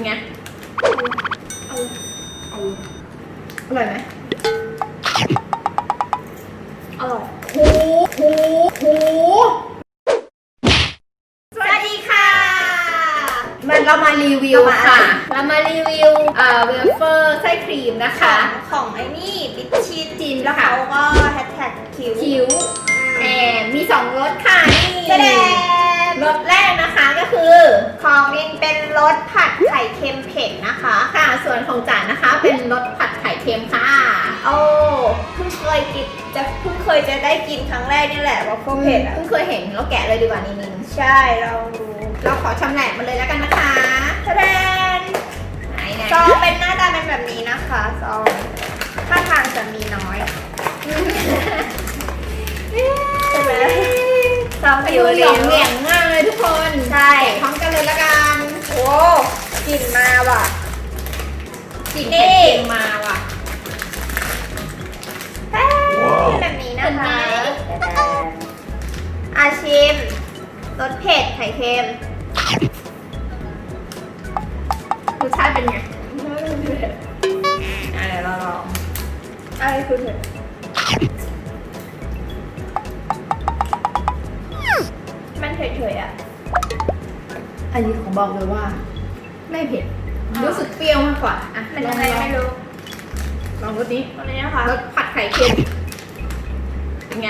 เป็นไงอร่อยไหมอร่อยโหูหูหูสวัสดีค่ะ มันเรามารีวิวเรามาค่ะ เรามารีวิวเอ่อเวเฟอร์ไส้ครีมนะคะ ของไอ้นี่บิชชีสจีนแล้วเขาก็แฮชแท็กคิวคิ้วแหมมีสองรสค่ะนี่แสดง รสแรกนะคะก็คือของนินเป็นรสผัดไข่เค็มเผ็ดนะคะค่ะ ส่วนของจานนะคะ เป็นรสผัดไข่เค็มค่ะโอ้เพิ่งเคยกินจะเพิ่งเคยจะได้กินครั้งแรกนี่แหละว่าโฟเผ็ดอะเพิ่งเคยเห็นเราแกะเลยดีกว่านินใช่เราดูๆเราขอชำแหละมันเลยแล้วกันนะคะแสดงไหนไหนซองเป็นหน้าตาเป็นแบบนี้นะคะซองท่าทางจะมีน้อยใช่ไหมซองไปผิดูวเหเหลีลียยง พร้อมกันเลยละกันโอ้กลิ่นมาว่ะกลิ่นนี่ไข่เค็มมาว่ะแบบนี้นะเห็นไหมคะอาชิมรสเผ็ดไข่เค็มรสชาติเป็นไงอะไรเราลองอะไรคือเผ็ด อันนี้ของบอกเลยว่า ไม่เผ็ด รู้สึกเปรี้ยวมากกว่า อะมันลยัองงไงลองไม่รู้ ลองรสนี้ตรงนี้นะคะรสผัดไข่เค็มเป็นไง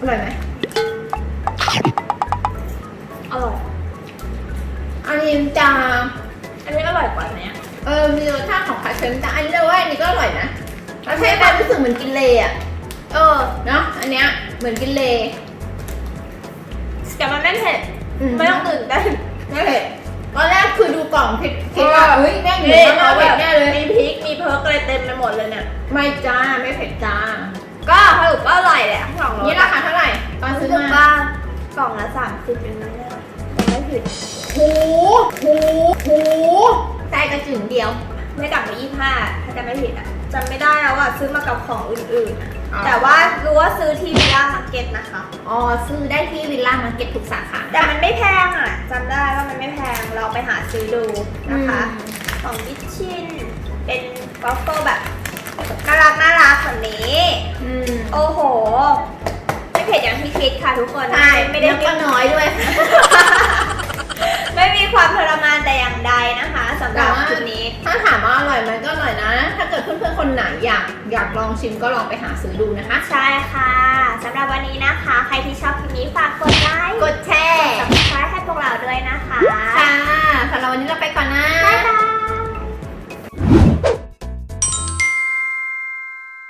อร่อยไหมอร่อย อันนี้จะอันนี้อร่อยกว่าเนี้ยเออ มีรสชาติของไข่เค็มแต่อันนี้เราว่าอันนี้ก็อร่อยนะแล้วให้ความรู้สึกเหมือนกินเลย์อะ เออ เนาะ อันเนี้ย เหมือนกินเลย์ ไม่ต้องตื่นเต้นไม่เผ็ดตอนแรกคือดูกล่องคิดคิดว่าเฮ้ยแม่งเหมืนี่อนมะนาวเขาแบเผ็ดบแน่เลยมีพริกมีเพิร์กอะไรเต็มไปหมดเลยเนี่ย ไม่จ้าไม่เผ็ดจ้า ก็สรุปก็อร่อยแหละทั้งสองรสนี่ราคาเท่าไหร่ตอนซื้อรู้สึกมาว่ากล่องละสามสิบเป็นไหมเนี่ยไม่ผิดหูหูหูใจกระจึงเดียว ไม่ต่ำกว่ายี่ห้าถ้าจะไม่ผิดอะ จำไม่ได้แล้วอะซื้อมากับของอื่นๆอะอ๋อ แต่ว่ารู้ว่าซื้อที่วิลล่ามาร์เก็ตนะคะ อ๋อซื้อได้ที่วิลล่ามาร์เก็ตทุกสาขาแต่มันไม่แพงอะจำได้ว่ามันไม่แพงเราไปหาซื้อดูนะคะ ของบิชชินเป็นวอฟเฟิลแบบน่ารักน่ารักแบบนี้ อืมโอ้โห ไม่เผ็ดอย่างที่คิดค่ะทุกคนใช่ไม่ได้แล้วก็น้อยด้วย เพื่อนๆคนไหนอยากอยากลองชิมก็ลองไปหาซื้อดูนะคะ ใช่ค่ะสำหรับวันนี้นะคะ ใครที่ชอบ